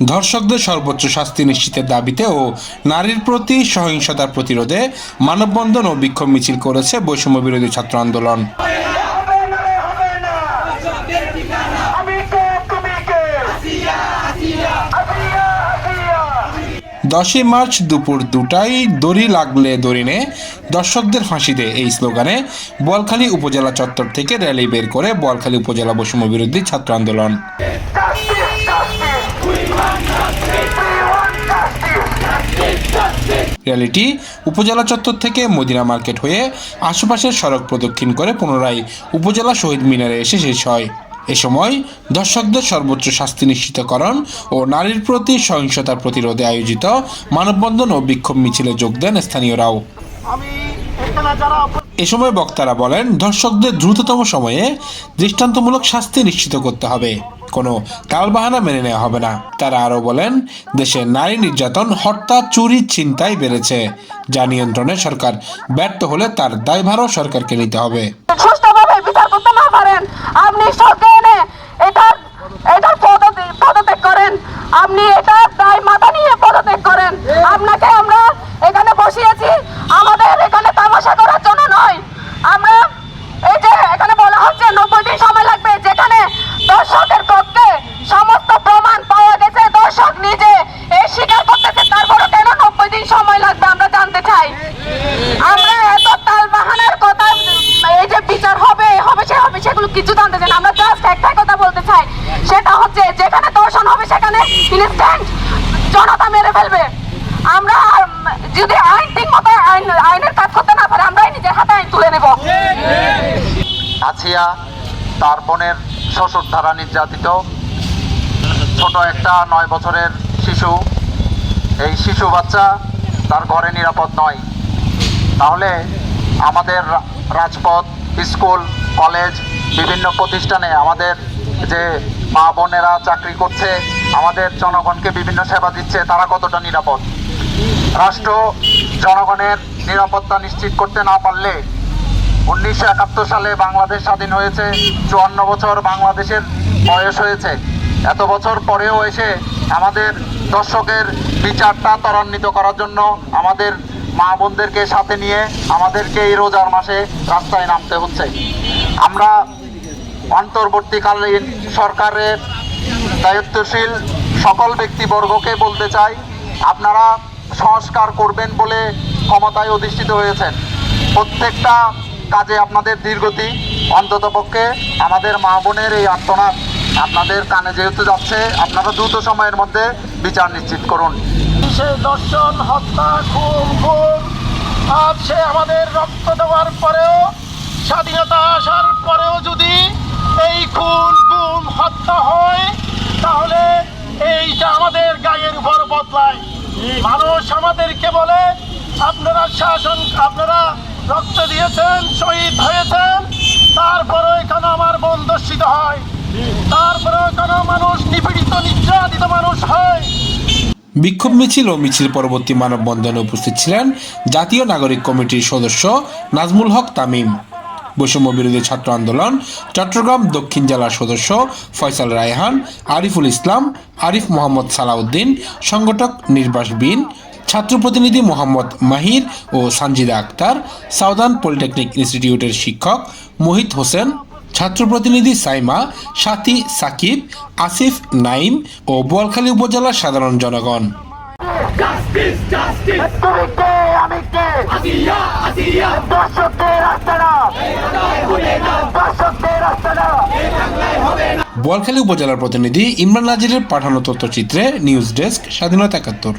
ধর্ষকদের সর্বোচ্চ শাস্তি নিশ্চিতের দাবিতে ও নারীর প্রতি সহিংসতার প্রতিরোধে মানববন্ধন ও বিক্ষোভ মিছিল করেছে বৈষম্য বিরোধী ছাত্র আন্দোলন। না না দশই মার্চ দুপুর দুটায় দড়ি লাগলে দড়িনে দর্শকদের ফাঁসি দে এই স্লোগানে বোয়ালখালী উপজেলা চত্বর থেকে র্যালি বের করে বোয়ালখালী উপজেলা বৈষম্য বিরোধী ছাত্র আন্দোলন। র্যালিটি উপজেলা চত্বর থেকে মদিনা মার্কেট হয়ে আশেপাশের সড়ক প্রদক্ষিণ করে পুনরায় উপজেলা শহীদ মিনারে এসে শেষ হয়। এ সময় দর্শকদের সর্বোচ্চ শাস্তি নিশ্চিতকরণ ও নারীর প্রতি সহিংসতার প্রতিরোধে আয়োজিত মানববন্ধন ও বিক্ষোভ মিছিলে যোগ দেন স্থানীয়রাও। এ সময় বক্তারা বলেন ধর্ষকদের দ্রুততম সময়ে দৃষ্টান্তমূলক শাস্তি নিশ্চিত করতে হবে। কোনো তালবাহানা মেনে নেওয়া হবে না। তারা আরও বলেন, দেশে নারী নির্যাতন হত্যা চুরি ছিনতাই বেড়েছে। যা নিয়ন্ত্রণে সরকার ব্যর্থ হলে তার দায়ভারও সরকারকে নিতে হবে। বিচার করতে না পারেন, আপনি পদত্যাগ করেন। আপনি দায় মাথা নিয়ে পদত্যাগ করেন। আপনাকে আমরা এখানে বসিয়েছি। আমাদের এখানে তামাশা করার জন্য নয় আমরা এই যে এখানে বলা হচ্ছে নব্বই দিন সময় লাগবে যেখানে দর্শকের পক্ষে সমস্ত প্রমাণ পাওয়া গেছে দর্শক নিজে এই স্বীকার করতেছে তারপরে কেন নব্বই দিন সময় লাগবে আমরা জানতে চাই আমরা এত তাল বাহানার কথা এই যে বিচার হবে হবে হবে কিছু জানতে চাই আমরা জাস্ট একটা কথা বলতে চাই। সেটা হচ্ছে, যেখানে দর্শন হবে সেখানে ইনস্ট্যান্ট জনতা মেরে ফেলবে। আমরা যদি আইন ঠিক মতো আইন, আইনের কাজ করতে না পারে, আমরাই নিজের হাতে আইন তুলে নেব। আছিয়া তার বোনের শ্বশুর দ্বারা নির্যাতিত। ছোট একটা নয় বছরের শিশু। এই শিশু বাচ্চা তার ঘরে নিরাপদ নয়। তাহলে আমাদের রাজপথ, স্কুল কলেজ, বিভিন্ন প্রতিষ্ঠানে আমাদের যে মা বোনেরা চাকরি করছে, আমাদের জনগণকে বিভিন্ন সেবা দিচ্ছে, তারা কতটা নিরাপদ? রাষ্ট্র জনগণের নিরাপত্তা নিশ্চিত করতে না পারলে উনিশশো একাত্তর সালে বাংলাদেশ স্বাধীন হয়েছে, চুয়ান্ন বছর বাংলাদেশের বয়স হয়েছে। এত বছর পরেও এসে আমাদের দর্শকের বিচারটা ত্বরান্বিত করার জন্য আমাদের মা বোনদেরকে সাথে নিয়ে আমাদেরকে এই রোজার মাসে রাস্তায় নামতে হচ্ছে। আমরা অন্তর্বর্তীকালীন সরকারের দায়িত্বশীল সকল ব্যক্তিবর্গকে বলতে চাই, আপনারা সংস্কার করবেন বলে ক্ষমতায় অধিষ্ঠিত হয়েছেন। প্রত্যেকটা কাজে আপনাদের দীর্ঘতি অন্ততপক্ষে আমাদের মা বোনের এই আর্তনাদ আপনাদের কানে যেহেতু যাচ্ছে, আপনারা দ্রুত সময়ের মধ্যে বিচার নিশ্চিত করুন। সে দর্শন হত্যা খুন খুন। আজ সে আমাদের রক্ত দেওয়ার পরেও, স্বাধীনতা আসার পরেও যদি এই খুন গুম হত্যা হয়, তাহলে এইটা আমাদের গায়ের উপর বদলায়। মানুষ আমাদেরকে বলে, আপনারা শাসন, আপনারা রক্ত দিয়েছেন, শহীদ হয়েছেন, তারপরেও এখানে আমার বোন হয়। তারপরে এখানে মানুষ নিপীড়িত, নির্যাতিত মানুষ হয়। বিক্ষোভ মিছিল ও মিছিল পরবর্তী মানববন্ধনে উপস্থিত ছিলেন জাতীয় নাগরিক কমিটির সদস্য নাজমুল হক তামিম। বৈষম্য বিরোধী ছাত্র আন্দোলন চট্টগ্রাম দক্ষিণ জেলার সদস্য ফয়সাল রায়হান, আরিফুল ইসলাম, আরিফ মোহাম্মদ সালাউদ্দিন, সংগঠক নির্বাস বিন, ছাত্র প্রতিনিধি মোহাম্মদ মাহির ও সানজিদা আক্তার, সাউদার্ন পলিটেকনিক ইনস্টিটিউটের শিক্ষক মোহিত হোসেন ছাত্র প্রতিনিধি সাইমা সাথী সাকিব আসিফ নাইম ও বোয়ালখালী উপজেলার সাধারণ জনগণ। বোয়ালখালী উপজেলার প্রতিনিধি ইমরান নাজিরের পাঠানো তথ্যচিত্রে নিউজ ডেস্ক স্বাধীনতা একাত্তর।